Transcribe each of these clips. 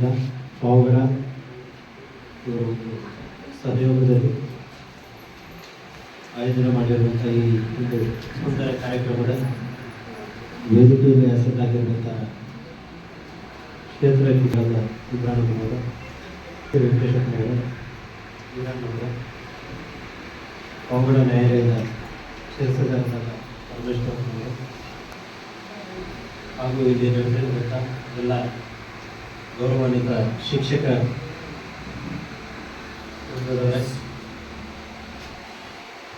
ಹವ್ಯಾಸ ಕಲಾ ಸಂಘ ಪಾವಗಡ ಸಹಯೋಗದಲ್ಲಿ ಆಯೋಜನೆ ಮಾಡಿರುವಂಥ ಈ ಒಂದು ಸುಂದರ ಕಾರ್ಯಕ್ರಮದ ವೇದಿಕೆಯಲ್ಲಿ ಹೆಸರಾಗಿರುವಂಥ ಕ್ಷೇತ್ರ ಇಬ್ರಾಹಿಮವರು ವೆಂಕಟೇಶ್ವರನವರು ವೀರಣ್ಣವರು ಪಾವಗಡ ನ್ಯಾಯಾಲಯದ ಶಿರಸದಾರರಾದ ಪರಮೇಶ್ವರ ಹಾಗೂ ಇಲ್ಲಿ ನೆರೆದಿರುವಂಥ ಎಲ್ಲ ಗೌರವಾನ್ವಿತ ಶಿಕ್ಷಕ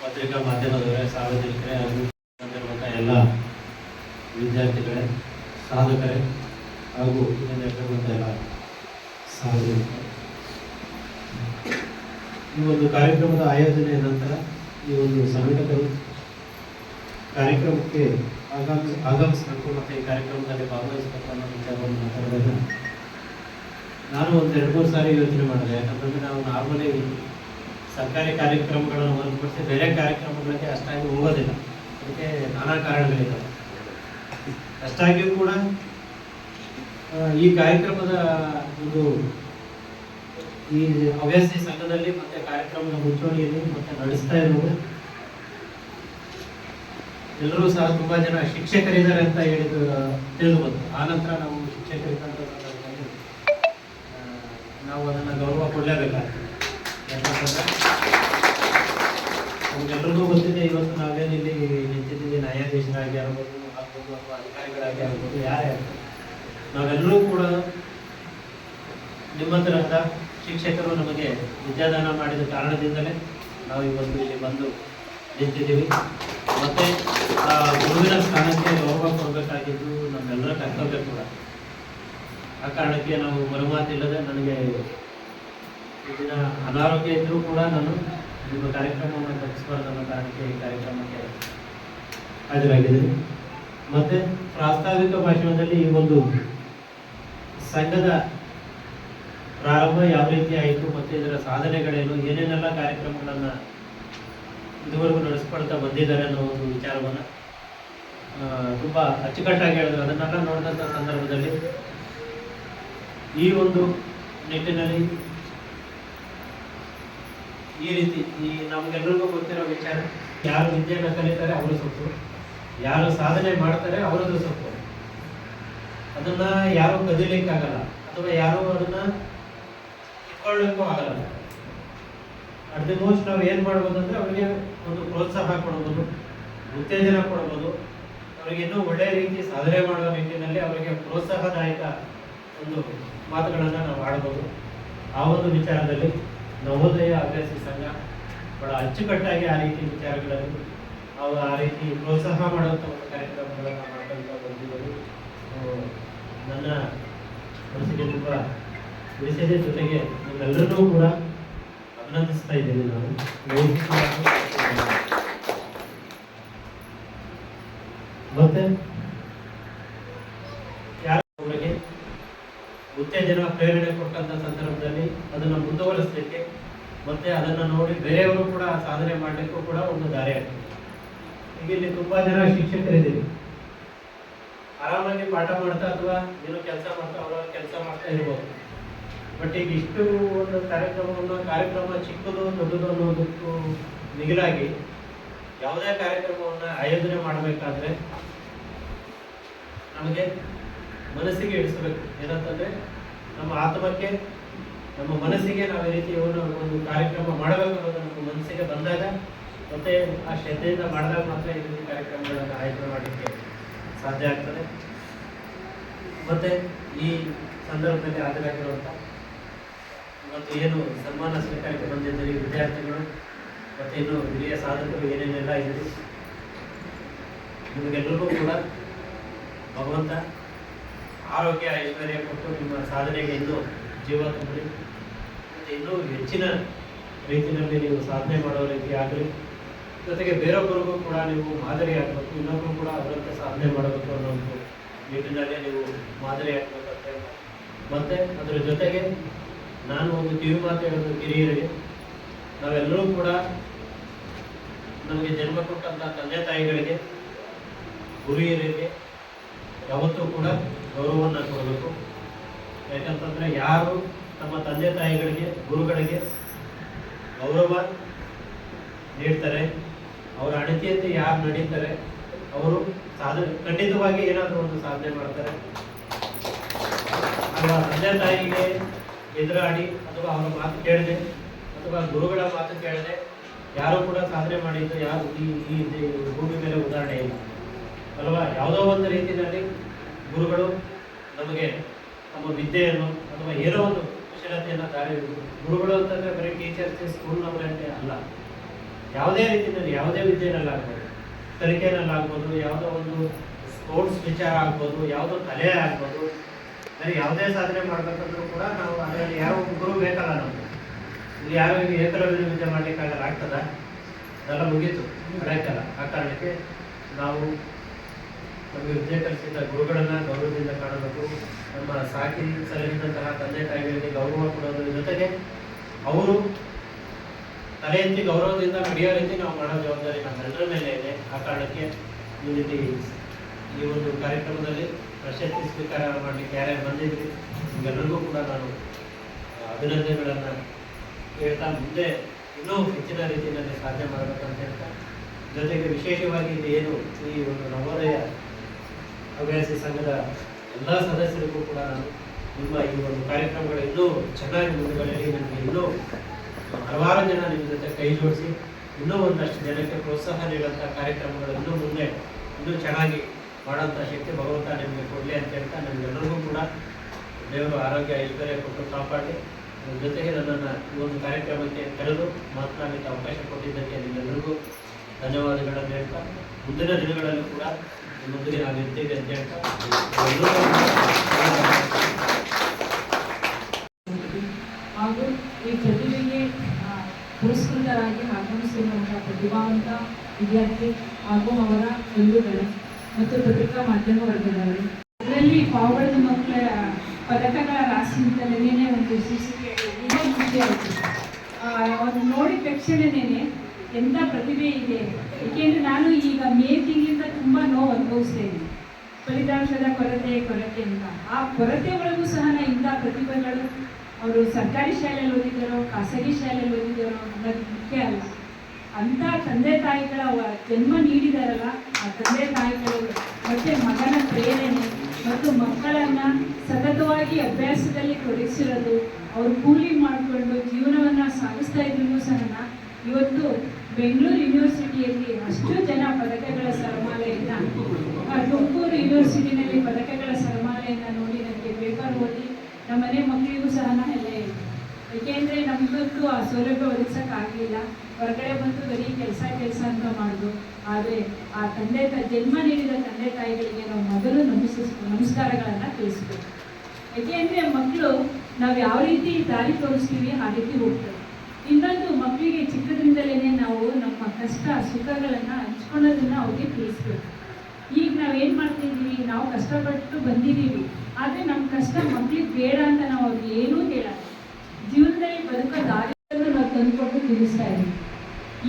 ಪತ್ರಿಕಾ ಮಾಧ್ಯಮದವರೇ, ಸಾರ್ವಜನಿಕರೇ ಬಂದಿರುವಂಥ ಎಲ್ಲ ವಿದ್ಯಾರ್ಥಿಗಳೇ, ಸಾಧಕರೇ ಹಾಗೂ ಇಲ್ಲಿ ನೆರೆದಿರುವಂಥ ಎಲ್ಲ ಸಾರ್ವಜನಿಕರು. ಈ ಒಂದು ಕಾರ್ಯಕ್ರಮದ ಆಯೋಜನೆಯ ನಂತರ ಈ ಒಂದು ಸಂಘಟಕರು ಕಾರ್ಯಕ್ರಮಕ್ಕೆ ಆಗಮಿಸ್ ಆಗಮಿಸಬೇಕು ಮತ್ತು ಈ ಕಾರ್ಯಕ್ರಮದಲ್ಲಿ ಭಾಗವಹಿಸಬೇಕು ಅನ್ನೋ ವಿಚಾರವನ್ನು ಮಾತಾಡಿದಾಗ ನಾನು ಒಂದು ಎರಡು ಮೂರು ಸಾರಿ ಯೋಚನೆ ಮಾಡಿದೆ ಯಾಕಂದ್ರೆ ನಾವು ನಾರ್ಮಲಿ ಸರ್ಕಾರಿ ಕಾರ್ಯಕ್ರಮಗಳನ್ನು ಹೊರತುಪಡಿಸಿ ಬೇರೆ ಕಾರ್ಯಕ್ರಮಗಳಿಗೆ ಅಷ್ಟಾಗಿ ಹೋಗೋದಿಲ್ಲ. ಅದಕ್ಕೆ ನಾನಾ ಕಾರಣಗಳಿದ್ದಾವೆ ಅಷ್ಟಾಗಿಯೂ ಕೂಡ ಈ ಕಾರ್ಯಕ್ರಮದ ಒಂದು ಈ ಹವ್ಯಾಸಿ ಸಂಘದಲ್ಲಿ ಮತ್ತೆ ಕಾರ್ಯಕ್ರಮದ ಮುಂಚೂಣಿಯಲ್ಲಿ ಮತ್ತೆ ನಡೆಸ್ತಾ ಇರೋದು. ಎಲ್ಲರೂ ಸಹ ತುಂಬಾ ಜನ ಶಿಕ್ಷಕರಿದ್ದಾರೆ ಅಂತ ಹೇಳಿದ ತಿಳಿದು ಬಂತು. ಆ ನಂತರ ನಾವು ಆ, ನಾವು ಅದನ್ನು ಗೌರವ ಕೊಡಲೇಬೇಕಾಗ್ತದೆ ನಮಗೆಲ್ಲರಿಗೂ ಗೊತ್ತಿದೆ ಇವತ್ತು ನಾವೇನು ಇಲ್ಲಿ ನಿಂತಿದ್ದೀವಿ, ನ್ಯಾಯಾಧೀಶರಾಗಿ ಆಗ್ಬೋದು ಆಗ್ಬೋದು ಅಥವಾ ಅಧಿಕಾರಿಗಳಾಗಿ ಆಗ್ಬೋದು, ಯಾರೇ ನಾವೆಲ್ಲರೂ ಕೂಡ ನಿಮ್ಮ ತರಹದ ಶಿಕ್ಷಕರು ನಮಗೆ ವಿದ್ಯಾದಾನ ಮಾಡಿದ ಕಾರಣದಿಂದಲೇ ನಾವು ಇವತ್ತು ಇಲ್ಲಿ ಬಂದು ನಿಂತಿದ್ದೀವಿ. ಮತ್ತು ಗುರುವಿನ ಸ್ಥಾನಕ್ಕೆ ಗೌರವ ಕೊಡಬೇಕಾಗಿದ್ದು ನಮ್ಮೆಲ್ಲರ ಕರ್ತವ್ಯ ಕೂಡ. ಆ ಕಾರಣಕ್ಕೆ ನಾವು ಮರುಮಾತಿಲ್ಲದೆ ನನಗೆ ಇದನ್ನ ಅನಾರೋಗ್ಯ ಇದ್ದರೂ ಕೂಡ ನಾನು ನಿಮ್ಮ ಕಾರ್ಯಕ್ರಮವನ್ನು ತಪ್ಪಿಸಬಾರ್ದು ಅನ್ನೋ ಕಾರಣಕ್ಕೆ ಈ ಕಾರ್ಯಕ್ರಮಕ್ಕೆ ಹಾಜರಾಗಿದ್ದೀನಿ. ಮತ್ತೆ ಪ್ರಾಸ್ತಾವಿಕ ಭಾಷಣದಲ್ಲಿ ಈ ಒಂದು ಸಂಘದ ಪ್ರಾರಂಭ ಯಾವ ರೀತಿ ಆಯಿತು ಮತ್ತು ಇದರ ಸಾಧನೆಗಳೇನು, ಏನೇನೆಲ್ಲ ಕಾರ್ಯಕ್ರಮಗಳನ್ನು ಇದುವರೆಗೂ ನಡೆಸ್ಕೊಳ್ತಾ ಬಂದಿದ್ದಾರೆ ಅನ್ನೋ ಒಂದು ವಿಚಾರವನ್ನು ತುಂಬ ತುಂಬಾ ಅಚ್ಚುಕಟ್ಟಾಗಿ ಹೇಳಿದ್ರು. ಅದನ್ನೆಲ್ಲ ನೋಡಿದಂಥ ಸಂದರ್ಭದಲ್ಲಿ ಈ ಒಂದು ನಿಟ್ಟಿನಲ್ಲಿ ಈ ರೀತಿ ಈ ನಮ್ಗೆಲ್ರಿಗೂ ಗೊತ್ತಿರೋ ವಿಚಾರ, ಯಾರು ವಿದ್ಯೆಯನ್ನು ಕಲಿತಾರೆ ಅವರು ಸೊಪ್ಪು, ಯಾರು ಸಾಧನೆ ಮಾಡ್ತಾರೆ ಅವರದ್ದು ಸೊಪ್ಪು. ಅದನ್ನ ಯಾರು ಕದಿಲಿಕ್ಕಾಗಲ್ಲ ಅಥವಾ ಯಾರು ಅದನ್ನ ಇಟ್ಕೊಳ್ಳಿಕ್ಕೂ ಆಗಲ್ಲ. ಅಟ್ ನಾವು ಏನ್ ಮಾಡ್ಬೋದು ಅಂದ್ರೆ ಅವರಿಗೆ ಒಂದು ಪ್ರೋತ್ಸಾಹ ಕೊಡ್ಬೋದು, ಉತ್ತೇಜನ ಕೊಡ್ಬೋದು. ಅವರಿಗೆ ಇನ್ನೂ ಒಳ್ಳೆಯ ರೀತಿ ಸಾಧನೆ ಮಾಡುವ ನಿಟ್ಟಿನಲ್ಲಿ ಅವರಿಗೆ ಪ್ರೋತ್ಸಾಹದಾಯಕ ಒಂದು ಮಾತುಗಳನ್ನು ನಾವು ಆಡಬಹುದು. ಆ ಒಂದು ವಿಚಾರದಲ್ಲಿ ನವೋದಯ ಅಭ್ಯಾಸಿ ಸಂಘ ಬಹಳ ಅಚ್ಚುಕಟ್ಟಾಗಿ ಆ ರೀತಿ ವಿಚಾರಗಳನ್ನು ಅವರು ಆ ರೀತಿ ಪ್ರೋತ್ಸಾಹ ಮಾಡುವಂಥ ಒಂದು ಕಾರ್ಯಕ್ರಮಗಳನ್ನು ಮಾಡುವಂಥ ಬಂದಿದ್ದರು ಸೊ, ನನ್ನ ಮನಸ್ಸಿಗೆ ತುಂಬ ವಿಷಯದ ಜೊತೆಗೆ ನಿಮ್ಮೆಲ್ಲರನ್ನೂ ಕೂಡ ಅಭಿನಂದಿಸ್ತಾ ಇದ್ದೀನಿ ನಾನು. ಮತ್ತೆ ಯಾರು ಅವರಿಗೆ ಉತ್ತೇಜನ ಪ್ರೇರಣೆ ಕೊಟ್ಟಂತ ಸಂದರ್ಭದಲ್ಲಿ ಅದನ್ನು ಮುಂದುವರಿಸಲಿಕ್ಕೆ ಮತ್ತೆ ಅದನ್ನು ನೋಡಿ ಬೇರೆಯವರು ಕೂಡ ಸಾಧನೆ ಮಾಡಲಿಕ್ಕೂ ಕೂಡ ಒಂದು ದಾರಿ ಆಗ್ತದೆ. ಈಗ ಇಲ್ಲಿ ತುಂಬಾ ಜನ ಶಿಕ್ಷಕರಿದ್ದೀವಿ ಆರಾಮಾಗಿ ಪಾಠ ಮಾಡ್ತಾ ಅಥವಾ ಏನೋ ಕೆಲಸ ಮಾಡ್ತಾ ಅವರ ಕೆಲಸ ಮಾಡ್ತಾ ಇರ್ಬೋದು. ಬಟ್ ಈಗ ಇಷ್ಟು ಒಂದು ಕಾರ್ಯಕ್ರಮವನ್ನು ಕಾರ್ಯಕ್ರಮ ಚಿಕ್ಕದು, ದೊಡ್ಡದು ಅನ್ನೋದಕ್ಕೂ ಮಿಗಿಲಾಗಿ ಯಾವುದೇ ಕಾರ್ಯಕ್ರಮವನ್ನು ಆಯೋಜನೆ ಮಾಡಬೇಕಾದ್ರೆ ನಮಗೆ ಮನಸ್ಸಿಗೆ ಇಡಿಸ್ಬೇಕು ಏನಂತಂದ್ರೆ ನಮ್ಮ ಆತ್ಮಕ್ಕೆ, ನಮ್ಮ ಮನಸ್ಸಿಗೆ ನಾವು ಈ ರೀತಿ ಒಂದು ಕಾರ್ಯಕ್ರಮ ಮಾಡಬೇಕು ಅನ್ನೋದು ನಮ್ಮ ಮನಸ್ಸಿಗೆ ಬಂದಾಗ ಮತ್ತೆ ಆ ಶ್ರದ್ಧೆಯಿಂದ ಮಾಡಿದಾಗ ಮಾತ್ರ ಈ ರೀತಿ ಕಾರ್ಯಕ್ರಮಗಳನ್ನು ಆಯೋಜನೆ ಮಾಡಲಿಕ್ಕೆ ಸಾಧ್ಯ ಆಗ್ತದೆ. ಮತ್ತೆ ಈ ಸಂದರ್ಭದಲ್ಲಿ ಹಾಜರಾಗಿರುವಂಥ ಇವತ್ತು ಏನು ಸನ್ಮಾನ ಸ್ವೀಕಾರಕ್ಕೆ ಬಂದಿದ್ದೀರಿ ವಿದ್ಯಾರ್ಥಿಗಳು, ಮತ್ತೆ ಇನ್ನು ಹಿರಿಯ ಸಾಧಕರು ಏನೇನೆಲ್ಲ ಇದ್ದೀರಿ? ನಿಮಗೆಲ್ಲರಿಗೂ ಕೂಡ ಭಗವಂತ ಆರೋಗ್ಯ, ಐಶ್ವರ್ಯ, ಕೊಟ್ಟು ನಿಮ್ಮ ಸಾಧನೆಗೆ ಇನ್ನೂ ಜೀವ ತುಂಬಲಿ. ಮತ್ತು ಇನ್ನೂ ಹೆಚ್ಚಿನ ರೀತಿಯಲ್ಲಿ ನೀವು ಸಾಧನೆ ಮಾಡೋ ರೀತಿ ಆಗಲಿ. ಜೊತೆಗೆ ಬೇರೊಬ್ಬರಿಗೂ ಕೂಡ ನೀವು ಮಾದರಿ ಆಗಬೇಕು ಇನ್ನೊಬ್ಬರು ಕೂಡ ಅವರಂತೆ ಸಾಧನೆ ಮಾಡಬೇಕು ಅನ್ನೋ ಒಂದು ನಿಟ್ಟಿನಲ್ಲಿ ನೀವು ಮಾದರಿ ಆಗಬೇಕಂತ ಮತ್ತು ಮತ್ತೆ ಅದರ ಜೊತೆಗೆ ನಾನು ಒಂದು ಕಿವಿ ಮಾತು ಹೇಳೋದು ಕಿರಿಯರಿಗೆ ನಾವೆಲ್ಲರೂ ಕೂಡ ನಮಗೆ ಜನ್ಮ ಕೊಟ್ಟಂಥ ತಂದೆ ತಾಯಿಗಳಿಗೆ, ಗುರಿಯರಿಗೆ ಯಾವತ್ತೂ ಕೂಡ ಗೌರವವನ್ನು ಕೊಡಬೇಕು. ಯಾಕಂತಂದ್ರೆ ಯಾರು ತಮ್ಮ ತಂದೆ ತಾಯಿಗಳಿಗೆ, ಗುರುಗಳಿಗೆ ಗೌರವ ನೀಡ್ತಾರೆ, ಅವರ ಅಣತಿಯಂತೆ ಯಾರು ನಡೀತಾರೆ, ಅವರು ಸಾಧನೆ ಖಂಡಿತವಾಗಿ ಏನಾದರೂ ಒಂದು ಸಾಧನೆ ಮಾಡ್ತಾರೆ. ಅಥವಾ ತಂದೆ ತಾಯಿಗೆ ಎದುರಾಡಿ ಅಥವಾ ಅವರ ಮಾತು ಕೇಳದೆ ಅಥವಾ ಗುರುಗಳ ಮಾತು ಕೇಳದೆ ಯಾರು ಕೂಡ ಸಾಧನೆ ಮಾಡಿದ್ದು ಯಾರು ಈ ಭೂಮಿ ಮೇಲೆ ಉದಾಹರಣೆ ಇಲ್ಲ. ಅಲ್ವಾ ಯಾವುದೋ ಒಂದು ರೀತಿಯಲ್ಲಿ ಗುರುಗಳು ನಮಗೆ ನಮ್ಮ ವಿದ್ಯೆಯನ್ನು ಅಥವಾ ಏನೋ ಒಂದು ಕುಶಲತೆಯನ್ನು ದಾರಿ ಗುರುಗಳು ಅಂತಂದರೆ ಬರೀ ಟೀಚರ್ಸ್ ಸ್ಕೂಲ್ನವರಂತೆ ಅಲ್ಲ. ಯಾವುದೇ ರೀತಿಯಲ್ಲಿ ಯಾವುದೇ ವಿದ್ಯೆನಲ್ಲಾಗ್ಬೋದು ಕಲಿಕೆನಲ್ಲಾಗ್ಬೋದು ಯಾವುದೋ ಒಂದು ಸ್ಪೋರ್ಟ್ಸ್ ವಿಚಾರ ಆಗ್ಬೋದು, ಯಾವುದೋ ಕಲೆ ಆಗ್ಬೋದು ಅಂದರೆ ಯಾವುದೇ ಸಾಧನೆ ಮಾಡಬೇಕಂದ್ರೂ ಕೂಡ ನಾವು ಅದರಲ್ಲಿ ಯಾವ ಗುರು ಬೇಕಲ್ಲ ನಮಗೆ. ಇಲ್ಲಿ ಯಾರು ಈಗ ಏಕಲವ್ಯ ವಿದ್ಯೆ ಮಾಡಲಿಕ್ಕಾಗಲ್ಲ, ಆಗ್ತದ? ಅದೆಲ್ಲ ಮುಗೀತು ನಡೆಯಕ್ಕಲ್ಲ ಆ ಕಾರಣಕ್ಕೆ ನಾವು ನಮಗೆ ವಿದ್ಯೆ ಕಲಿಸಿದ ಗುರುಗಳನ್ನ ಗೌರವದಿಂದ ಕಾಣಬೇಕು. ನಮ್ಮ ಸಾಕಿ ಸಲಹಿದಂತಹ ತಂದೆ ತಾಯಿಗಳಿಗೆ ಗೌರವ ಕೊಡೋದ್ರ ಜೊತೆಗೆ ಅವರು ತಲೆ ಎತ್ತಿ ಗೌರವದಿಂದ ನಡೆಯೋ ರೀತಿ ನಾವು ಮಾಡೋ ಜವಾಬ್ದಾರಿ ನಮ್ಮೆಲ್ಲರ ಮೇಲೆ ಇದೆ. ಆ ಕಾರಣಕ್ಕೆ ಈ ಈ ಒಂದು ಕಾರ್ಯಕ್ರಮದಲ್ಲಿ ಪ್ರಶಸ್ತಿ ಸ್ವೀಕಾರ ಮಾಡಲಿಕ್ಕೆ ಯಾರ್ಯಾರು ಬಂದಿದ್ರಿ ನಿಮ್ಗೆಲ್ಲರಿಗೂ ಕೂಡ ನಾನು ಅಭಿನಂದನೆಗಳನ್ನು ಹೇಳ್ತಾ ಮುಂದೆ ಇನ್ನೂ ಹೆಚ್ಚಿನ ರೀತಿಯಲ್ಲಿ ಸಾಧ್ಯ ಮಾಡಬೇಕಂತ ಹೇಳ್ತಾ, ಜೊತೆಗೆ ವಿಶೇಷವಾಗಿ ಇಲ್ಲಿ ಏನು ಈ ಒಂದು ನವೋದಯ ಹವ್ಯಾಸಿ ಸಂಘದ ಎಲ್ಲ ಸದಸ್ಯರಿಗೂ ಕೂಡ ನಾನು ನಿಮ್ಮ ಈ ಒಂದು ಕಾರ್ಯಕ್ರಮಗಳು ಇನ್ನೂ ಚೆನ್ನಾಗಿ ಮುಂದುವರೆಯಲಿ ನನಗೆ ಇನ್ನೂ ಹಲವಾರು ಜನ ನಿಮ್ಮ ಜೊತೆ ಕೈ ಜೋಡಿಸಿ ಇನ್ನೂ ಒಂದಷ್ಟು ಜನಕ್ಕೆ ಪ್ರೋತ್ಸಾಹ ನೀಡುವಂಥ ಕಾರ್ಯಕ್ರಮಗಳು ಇನ್ನೂ ಮುಂದೆ ಇನ್ನೂ ಚೆನ್ನಾಗಿ ಮಾಡುವಂಥ ಶಕ್ತಿ ಭಗವಂತ ನಿಮಗೆ ಕೊಡಲಿ ಅಂತ ಹೇಳ್ತಾ ನಮಗೆಲ್ಲರಿಗೂ ಕೂಡ ದೇವರು ಆರೋಗ್ಯ ಐಶ್ವರ್ಯ ಕೊಟ್ಟು ಕಾಪಾಡಿ ಜೊತೆಗೆ ನನ್ನನ್ನು ಈ ಒಂದು ಕಾರ್ಯಕ್ರಮಕ್ಕೆ ಕರೆದು ಮಾತನಾಡಲಿಕ್ಕೆ ಅವಕಾಶ ಕೊಟ್ಟಿದ್ದಕ್ಕೆ ನಿಮ್ಮೆಲ್ಲರಿಗೂ ಧನ್ಯವಾದಗಳನ್ನು ಹೇಳ್ತಾ ಮುಂದಿನ ದಿನಗಳಲ್ಲೂ ಕೂಡ ನಿಮ್ಮೊಂದಿಗೆ ಆಗಿರ್ತೀವಿ ಅಂತ ಹಾಗೂ ಈ ಪ್ರತಿಭೆಗೆ ಪುರಸ್ಕೃತರಾಗಿ ಆಗಮಿಸಿರುವಂತಹ ಪ್ರತಿಭಾವಂತ ವಿದ್ಯಾರ್ಥಿ ಹಾಗೂ ಅವರ ಬಂಧುಗಳು ಮತ್ತು ಪತ್ರಿಕಾ ಮಾಧ್ಯಮ ವರ್ಗದವರು. ಅದರಲ್ಲಿ ಪಾವಗಡದ ಮಕ್ಕಳ ಪದಕಗಳ ರಾಶಿ ಅಂತಲೇ ಒಂದು ಆಯಿತು ಅವ್ರನ್ನ ನೋಡಿದ ತಕ್ಷಣನೇ ಎಂಥ ಪ್ರತಿಭೆ ಇದೆ. ಏಕೆಂದರೆ ನಾನು ಈಗ ಮೇ ತಿಂಗಳಿಂದ ತುಂಬ ನೋವು ಅನುಭವಿಸ್ತಾ ಇದ್ದೀನಿ ಫಲಿತಾಂಶದ ಕೊರತೆ ಕೊರತೆ ಅಂತ. ಆ ಕೊರತೆ ಒಳಗೂ ಸಹ ನಾ ಇಂಥ ಪ್ರತಿಭೆಗಳು ಅವರು ಸರ್ಕಾರಿ ಶಾಲೆಯಲ್ಲಿ ಓದಿದ್ದಾರೋ, ಖಾಸಗಿ ಶಾಲೆಯಲ್ಲಿ ಓದಿದ್ದಾರೋ ಅನ್ನೋದು ಮುಖ್ಯ ಅಲ್ಲ. ಅಂಥ ತಂದೆ ತಾಯಿಗಳ ಜನ್ಮ ನೀಡಿದಾರಲ್ಲ, ಆ ತಂದೆ ತಾಯಿಗಳು ಮತ್ತು ಮಗನ ಪ್ರೇರಣೆ ಮತ್ತು ಮಕ್ಕಳನ್ನು ಸತತವಾಗಿ ಅಭ್ಯಾಸದಲ್ಲಿ ತೊಡಗಿಸಿರೋದು, ಅವರು ಕೂಲಿ ಮಾಡಿಕೊಂಡು ಜೀವನವನ್ನು ಸಾಗಿಸ್ತಾ ಇದ್ರು ಸಹ ಇವತ್ತು ಬೆಂಗಳೂರು ಯೂನಿವರ್ಸಿಟಿಯಲ್ಲಿ ಅಷ್ಟು ಜನ ಪದಕಗಳ ಸರಮಾಲೆಯನ್ನು ತುಮಕೂರು ಯೂನಿವರ್ಸಿಟಿನಲ್ಲಿ ಪದಕಗಳ ಸರಮಾಲೆಯನ್ನು ನೋಡಿ ನನಗೆ ಪೇಪರ್ ಓದಿ ನಮ್ಮ ಮನೆ ಮಕ್ಕಳಿಗೂ ಸಹ ನಾನು ಎಲ್ಲ ಏಕೆಂದರೆ ನಮಗಂತೂ ಆ ಸೌಲಭ್ಯ ಒದಗಿಸೋಕ್ಕಾಗಲಿಲ್ಲ. ಹೊರಗಡೆ ಬಂದು ಬರೀ ಕೆಲಸ ಕೆಲಸ ಅಂತ ಮಾಡೋದು. ಆದರೆ ಆ ತಂದೆ ತಾಯಿ ಜನ್ಮ ನೀಡಿದ ತಂದೆ ತಾಯಿಗಳಿಗೆ ನಾವು ಮೊದಲು ನಮಿಸ ನಮಸ್ಕಾರಗಳನ್ನು ತಿಳಿಸ್ಬೇಕು. ಏಕೆಂದರೆ ಮಕ್ಕಳು ನಾವು ಯಾವ ರೀತಿ ದಾರಿ ತೋರಿಸ್ತೀವಿ ಆ ರೀತಿ ಹೋಗ್ತಾರೆ ಇನ್ನೊಂದು ಮಕ್ಕಳಿಗೆ ಚಿಕ್ಕದಿಂದಲೇ ನಾವು ನಮ್ಮ ಕಷ್ಟ, ಸುಖಗಳನ್ನು ಹಂಚ್ಕೊಳ್ಳೋದನ್ನ ಅವ್ರಿಗೆ ತಿಳಿಸ್ಬೇಕು. ಈಗ ನಾವೇನು ಮಾಡ್ತಿದ್ದೀವಿ ನಾವು ಕಷ್ಟಪಟ್ಟು ಬಂದಿದ್ದೀವಿ ಆದರೆ ನಮ್ಮ ಕಷ್ಟ ಮಕ್ಳಿಗೆ ಬೇಡ ಅಂತ ನಾವು ಅವ್ರಿಗೆ ಏನೂ ಹೇಳಲ್ಲ. ಜೀವನದಲ್ಲಿ ಬದುಕೋ ದಾರಿಯನ್ನು ನಾವು ತಂದುಕೊಂಡು ತಿಳಿಸ್ತಾ ಇದ್ದೀವಿ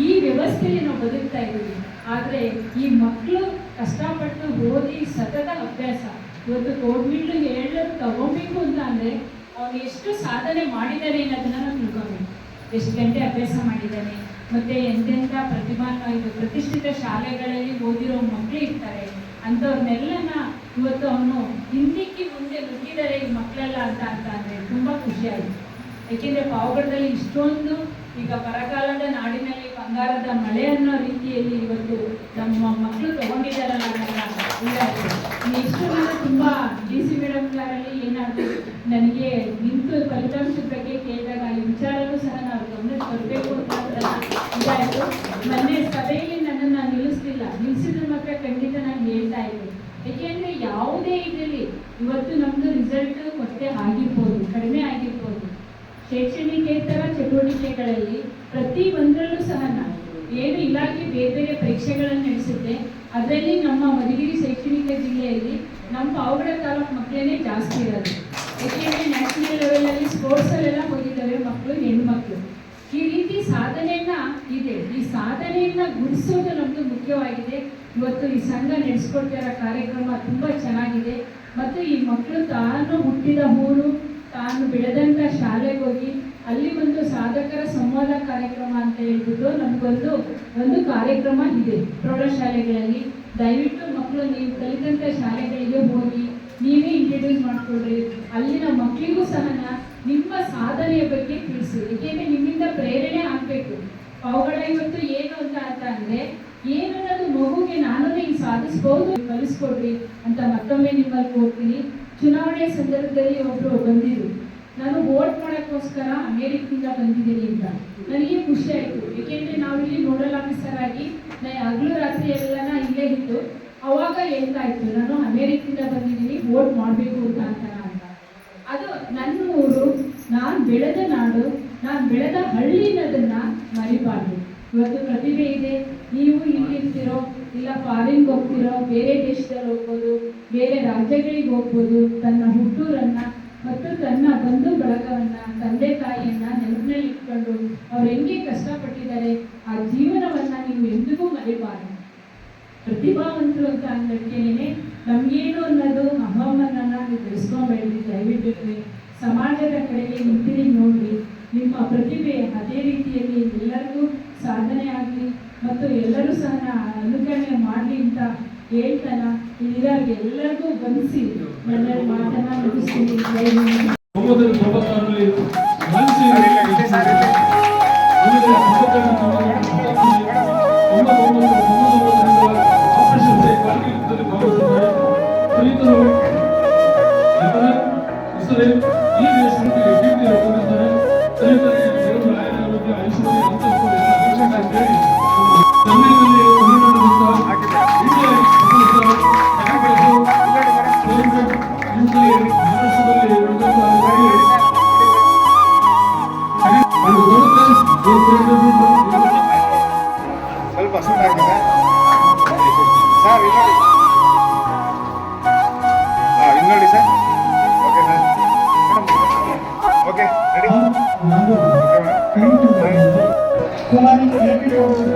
ಈ ವ್ಯವಸ್ಥೆಯಲ್ಲಿ ನಾವು ಬದುಕ್ತಾ ಇದ್ದೀವಿ. ಆದರೆ ಈ ಮಕ್ಕಳು ಕಷ್ಟಪಟ್ಟು ಓದಿ ಸತತ ಅಭ್ಯಾಸ. ಇವತ್ತು ಗೌರ್ಮೆಂಟ್ ಹೇಳೋದು ತಗೋಬೇಕು ಅಂತ ಅಂದರೆ ಅವ್ರು ಎಷ್ಟು ಸಾಧನೆ ಮಾಡಿದ್ದಾರೆ ಅನ್ನೋದನ್ನ ನಾವು ತಿಳ್ಕೊಬೇಕು. ಎಷ್ಟು ಗಂಟೆ ಅಭ್ಯಾಸ ಮಾಡಿದ್ದಾನೆ ಮತ್ತೆ ಎಂತೆಂಥ ಪ್ರತಿಭಾ, ಇದು ಪ್ರತಿಷ್ಠಿತ ಶಾಲೆಗಳಲ್ಲಿ ಓದಿರೋ ಮಕ್ಕಳು ಇರ್ತಾರೆ ಅಂಥವ್ರನ್ನೆಲ್ಲನ ಇವತ್ತು ಅವನು ಹಿಂದಿಕ್ಕಿ ಮುಂದೆ ನುಗ್ಗಿದ್ದಾರೆ ಈ ಮಕ್ಕಳೆಲ್ಲ ಅಂತ ಅಂತ ಅಂದರೆ ತುಂಬ ಖುಷಿ ಆಯಿತು ಏಕೆಂದರೆ ಪಾವಗಡದಲ್ಲಿ ಇಷ್ಟೊಂದು ಈಗ ಬರಗಾಲದ ನಾಡಿನಲ್ಲಿ ಬಂಗಾರದ ಮಳೆ ಅನ್ನೋ ರೀತಿಯಲ್ಲಿ ಇವತ್ತು ನಮ್ಮ ಮಕ್ಕಳು ತಗೊಂಡಿದ್ದಾರಲ್ಲ. ನೆಕ್ಸ್ಟ್ ನಾನು ತುಂಬ ಡಿ ಸಿ ಮೇಡಮ್ ಗಾರಲ್ಲಿ ಏನಾದ್ರು ನನಗೆ ನಿಂತು ಫಲಿತಾಂಶದ ಬಗ್ಗೆ ಕೇಳಿದಾಗ ಈ ವಿಚಾರನೂ ಸಹ ನಾವು ಗಮನಕ್ಕೆ ಬರಬೇಕು ಅಂತ ಇದಾಯಿತು. ಮೊನ್ನೆ ಸಭೆಯಲ್ಲಿ ನನ್ನನ್ನು ನಿಲ್ಲಿಸಲಿಲ್ಲ. ನಿಲ್ಲಿಸಿದ್ರೆ ಮಾತ್ರ ಖಂಡಿತ ನಾನು ಹೇಳ್ತಾ ಇದ್ದೆ. ಏಕೆಂದರೆ ಯಾವುದೇ ಇದರಲ್ಲಿ ಇವತ್ತು ನಮ್ಮದು ರಿಸಲ್ಟ್ ಕೊರತೆ ಆಗಿರ್ಬೋದು, ಕಡಿಮೆ ಆಗಿರ್ಬೋದು. ಶೈಕ್ಷಣಿಕೇತರ ಚಟುವಟಿಕೆಗಳಲ್ಲಿ ಪ್ರತಿ ಒಂದರಲ್ಲೂ ಸಹ ನಾವು ಏನು ಇಲಾಖೆ ಬೇರೆ ಬೇರೆ ಪರೀಕ್ಷೆಗಳನ್ನು ನಡೆಸುತ್ತೆ ಅದರಲ್ಲಿ ನಮ್ಮ ಮಧುಗಿರಿ ಶೈಕ್ಷಣಿಕ ಜಿಲ್ಲೆಯಲ್ಲಿ ನಮ್ಮ ಪಾವಗಡ ತಾಲೂಕು ಮಕ್ಕಳೇ ಜಾಸ್ತಿ ಇರೋದು. ಏಕೆಂದರೆ ನ್ಯಾಷನಲ್ ಲೆವೆಲಲ್ಲಿ ಸ್ಪೋರ್ಟ್ಸಲ್ಲೆಲ್ಲ ಹೋಗಿದ್ದಾವೆ ಮಕ್ಕಳು, ಹೆಣ್ಮಕ್ಳು. ಈ ರೀತಿ ಸಾಧನೆಯನ್ನ ಇದೆ. ಈ ಸಾಧನೆಯನ್ನ ಗುರುಸೋದು ನಮ್ದು ಮುಖ್ಯವಾಗಿದೆ. ಇವತ್ತು ಈ ಸಂಘ ನಡೆಸ್ಕೊಡ್ತಾ ಇರೋ ಕಾರ್ಯಕ್ರಮ ತುಂಬ ಚೆನ್ನಾಗಿದೆ. ಮತ್ತು ಈ ಮಕ್ಕಳು ತಾನು ಹುಟ್ಟಿದ ಊರು, ತಾನು ಬೆಳೆದಂಥ ಶಾಲೆಗೆ ಹೋಗಿ ಅಲ್ಲಿ ಒಂದು ಸಾಧಕರ ಸಂವಾದ ಕಾರ್ಯಕ್ರಮ ಅಂತ ಹೇಳ್ಬಿಟ್ಟು ನಮಗೊಂದು ಒಂದು ಕಾರ್ಯಕ್ರಮ ಇದೆ. ಪ್ರೌಢಶಾಲೆಗಳಲ್ಲಿ. ದಯವಿಟ್ಟು ಮಕ್ಕಳು, ನೀವು ಕಲಿತಂಥ ಶಾಲೆಗಳಿಗೆ ಹೋಗಿ ನೀವೇ ಇಂಟ್ರಡ್ಯೂಸ್ ಮಾಡಿಕೊಡ್ರಿ ಅಲ್ಲಿನ ಮಕ್ಕಳಿಗೂ ಸಹ ನಿಮ್ಮ ಸಾಧನೆಯ ಬಗ್ಗೆ ತಿಳಿಸಿ. ಏಕೆಂದರೆ ನಿಮ್ಮಿಂದ ಪ್ರೇರಣೆ ಆಗಬೇಕು. ಅವುಗಳ ಇವತ್ತು ಏನು ಅಂತ ಅಂತ ಅಂದರೆ ಏನು ಅನ್ನೋದು ಮಗುಗೆ ನಾನು ಈಗ ಸಾಧಿಸ್ಬೋದು ಕಲಿಸ್ಕೊಡ್ರಿ ಅಂತ ಮತ್ತೊಮ್ಮೆ ನಿಮ್ಮಲ್ಲಿ ಹೋಗ್ತೀನಿ. ಚುನಾವಣೆಯ ಸಂದರ್ಭದಲ್ಲಿ ಒಬ್ಬರು ಬಂದಿದ್ರು. ನಾನು ವೋಟ್ ಮಾಡೋಕ್ಕೋಸ್ಕರ ಅಮೇರಿಕದಿಂದ ಬಂದಿದ್ದೀನಿ ಅಂತ. ನನಗೆ ಖುಷಿ ಆಯಿತು. ಏಕೆಂದರೆ ನಾವಿಲ್ಲಿ ನೋಡಲ್ ಆಫೀಸರ್ ಆಗಿ ನಾ ಹಗಲು ರಾತ್ರಿ ಎಲ್ಲ ಇಲ್ಲೇ ಇತ್ತು ಅವಾಗ ಹೇಳ್ತಾ ನಾನು ಅಮೇರಿಕದಿಂದ ಬಂದಿದ್ದೀನಿ ವೋಟ್ ಮಾಡಬೇಕು ಅಂತ ಅಂತ. ಅದು ನನ್ನ ಊರು, ನಾನು ಬೆಳೆದ ನಾಡು, ನಾನು ಬೆಳೆದ ಹಳ್ಳಿ ಅನ್ನೋದನ್ನ ಮರಿಬಾರ್ದು. ಇವತ್ತು ಪ್ರತಿಭೆ ಇದೆ. ನೀವು ಇಲ್ಲಿರ್ತಿರೋ ಇಲ್ಲ ಫಾರಿನ್ಗೆ ಹೋಗ್ತಿರೋ, ಬೇರೆ ದೇಶದಲ್ಲಿ ಹೋಗ್ಬೋದು, ಬೇರೆ ರಾಜ್ಯಗಳಿಗೆ ಹೋಗ್ಬೋದು, ತನ್ನ ಹುಟ್ಟೂರನ್ನ ತನ್ನ ಬಂಧು ಬಳಗವನ್ನ, ತಂದೆ ತಾಯಿಯನ್ನ ನೆನಪಿನಲ್ಲಿ ಇಟ್ಕೊಂಡು ಅವ್ರು ಹೆಂಗೆ ಕಷ್ಟಪಟ್ಟಿದ್ದಾರೆ, ಆ ಜೀವನವನ್ನ ನೀವು ಎಂದಿಗೂ ಮರಿಬಾರದು. ಪ್ರತಿಭಾವಂತರು ಅಂತ ಅಂದಕ್ಕೇನೆ ನಮ್ಗೇನು ಅನ್ನೋದು ಅಹಮನ್ನ ನೀವು ಬೆಳೆಸ್ಕೊಂಬೇಡ್ರಿ ದಯವಿಟ್ಟು ಸಮಾಜದ ಕಡೆಗೆ ನಿಂತಿರಿ ನೋಡ್ರಿ. ನಿಮ್ಮ ಪ್ರತಿಭೆ ಅದೇ ರೀತಿಯಲ್ಲಿ ಎಲ್ಲರಿಗೂ ಸಾಧನೆ ಆಗಲಿ ಮತ್ತು ಎಲ್ಲರೂ ಸಹ ಅನುಕರಣೆ ಮಾಡಲಿ ಅಂತ ಹೇಳ್ತಾನ. ಇಲ್ಲಿರೋರಿಗೆ ಎಲ್ಲರಿಗೂ ಬಂದಿಸಿ ನನ್ನ ಮಾತನ್ನ ಮುಗಿಸ್ತೀನಿ. ಸ್ವಲ್ಪ ಆಗ್ತದೆ ಸರ್ ಇಲ್ಲಿ ನೋಡಿ ಹಾಂ sir okay sir madam okay ready okay okay